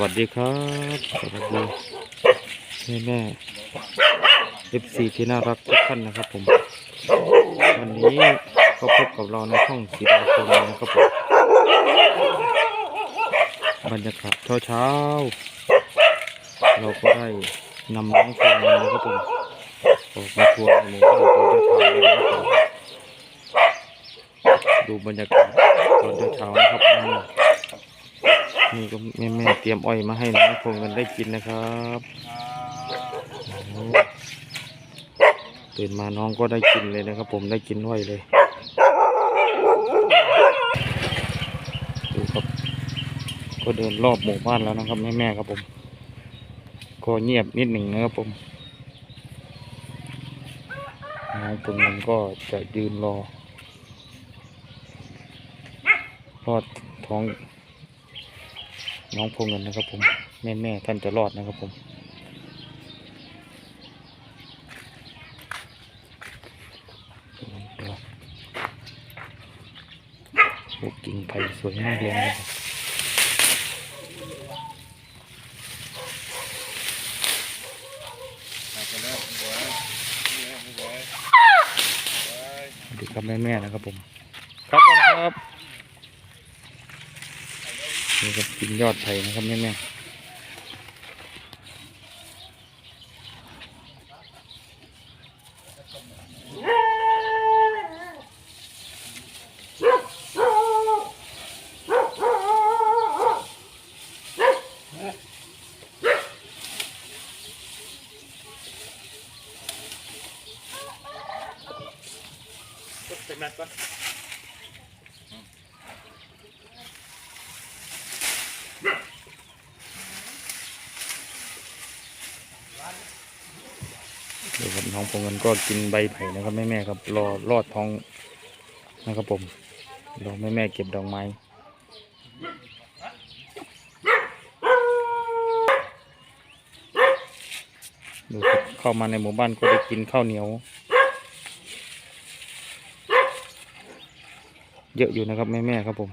วัสดีครับสวัสดีแม่แม่เอฟซีที่น่ารักทุกท่านนะครับผม วันนี้ก็พบกับเราในช่องสีดาโคงนะครับผมบรรยากาศเช้าเช้าเราก็ได้นำน้องคงมานะครับผมออกมาทัวร์หมู่บ้านตอนเช้าเลยนะครับผมดูบรรยากาศตอนเช้านะครับ นี่ก็แม่แม่เตรียมอ้อยมาให้น้องพงกันได้กินนะครับตื่นมาน้องก็ได้กินเลยนะครับ ผมได้กินอ้อยเลยดูครับ ก็เดินรอบหมู่บ้านแล้วนะครับแม่แม่ครับผม ก็เงียบนิดหนึ่งนะครับผมน้องพงมันก็จะยืนรอรอดท้อง น้องพงเงินนะครับผม แม่แม่ท่านจะรอดนะครับผมโอ้กิ่งไผ่สวยมากเลยนะครับสวัสดีครับแม่แม่นะครับผม ครับผมครับ นี่ก็กินยอดไผ่นะครับแม่แม่เดี๋ย วครับน้องพงเงินก็กินใบไผ่นะครับแม่แม่ครับรอรอดท้องนะครับผมรอแม่แม่เก็บดอกไม้ดูครับเข้ามาในหมู่บ้านก็ได้กินข้าวเหนียว เยอะอยู่นะครับแม่แม่ครับผม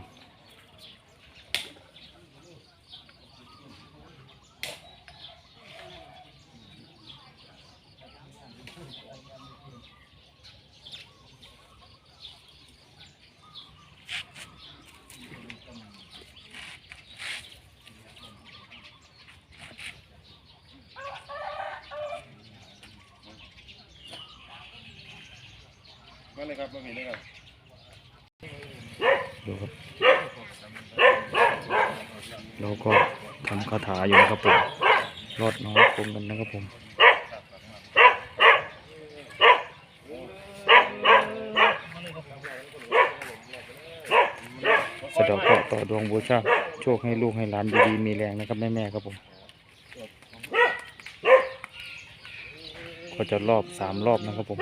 มาเลยครับมามีเลยครับดูครับ เราก็ทำคาถาอยู่นะครับผมรอดน้องคงกันนะครับผมสะดอกเคราะห์ต่อดวงบูชาโชคให้ลูกให้หลานดีๆมีแรงนะครับแม่ๆครับผม ก็จะรอบสามรอบนะครับผม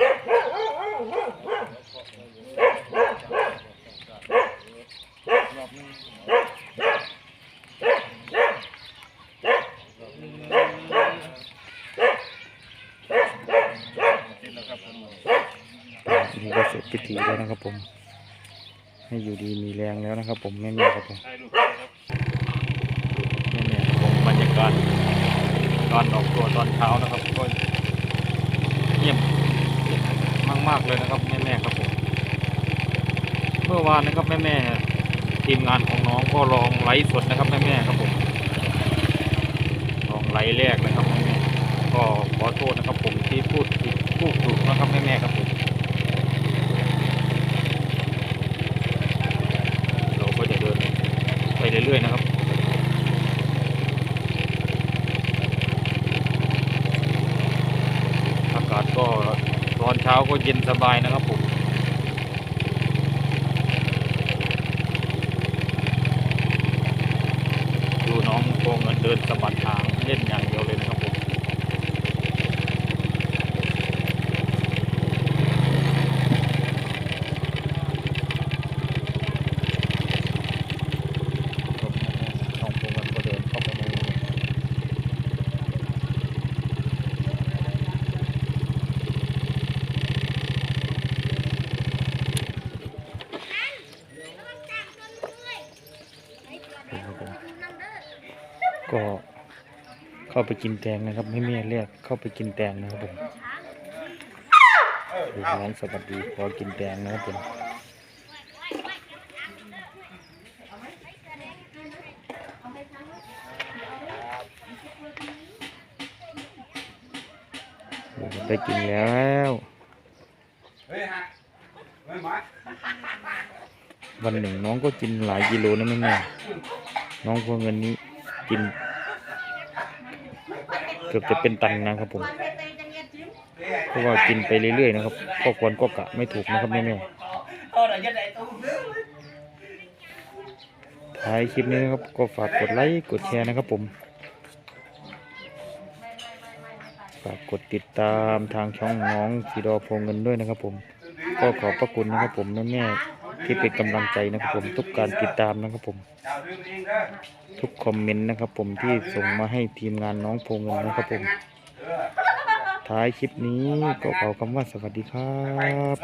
นี่ กิติแล้วนะครับผม ให้อยู่ดีมีแรงแล้วนะครับ ผมแม่ๆครับผมแม่ๆครับผมบรรยากาศตอนออกตัวตอนเช้านะครับก็เงียบมากๆเลยนะครับแม่ๆครับผมเมื่อวานนะครับแม่ๆทีมงานของน้องก็ลองไลฟ์สดนะครับแม่ๆครับผมลองไลฟ์แรกนะครับแม่ๆก็ขอโทษนะครับผมที่พูดผิดพูดถูกนะครับแม่ๆครับผม เราก็จะเดินไป เรื่อยๆนะครับอากาศก็ตอนเช้าก็เย็นสบายนะครับผมดูน้องโกงเงินเดินสะบัดทางเล่นอย่างเดียวเลยนะครับผม น้องโกงเงินก็เดินเข้าไปใน นะครับผม ก็เข้าไปกินแตงนะครับให้แม่เรียกเข้าไปกินแตงนะครับผมดูน้องสวัสดีขอกินแตงนะครับผมได้กินแล้ว เฮ้ยฮะเฮ้ยหมา วันหนึ่งน้องก็กินหลายกิโลนะแม่แม่น้องพวกเงินนี้กิน เกือบจะเป็นตันนะครับผมเพราะว่ากินไปเรื่อยๆนะครับก็ควรก็กะไม่ถูกนะครับแม่แม่ท้ายคลิปนี้นะครับก็ฝากกดไลค์กดแชร์นะครับผมฝากกดติดตามทางช่องน้องสีดอพงเงินด้วยนะครับผม ก็ขอบพระคุณนะครับผมแม่แม่ ที่เป็นกำลังใจนะครับผมทุกการติดตามนะครับผม ทุกคอมเมนต์นะครับผมที่ส่งมาให้ทีมงานน้องพงเงินนะครับผม ท้ายคลิปนี้ก็ขอคำว่าสวัสดีครับ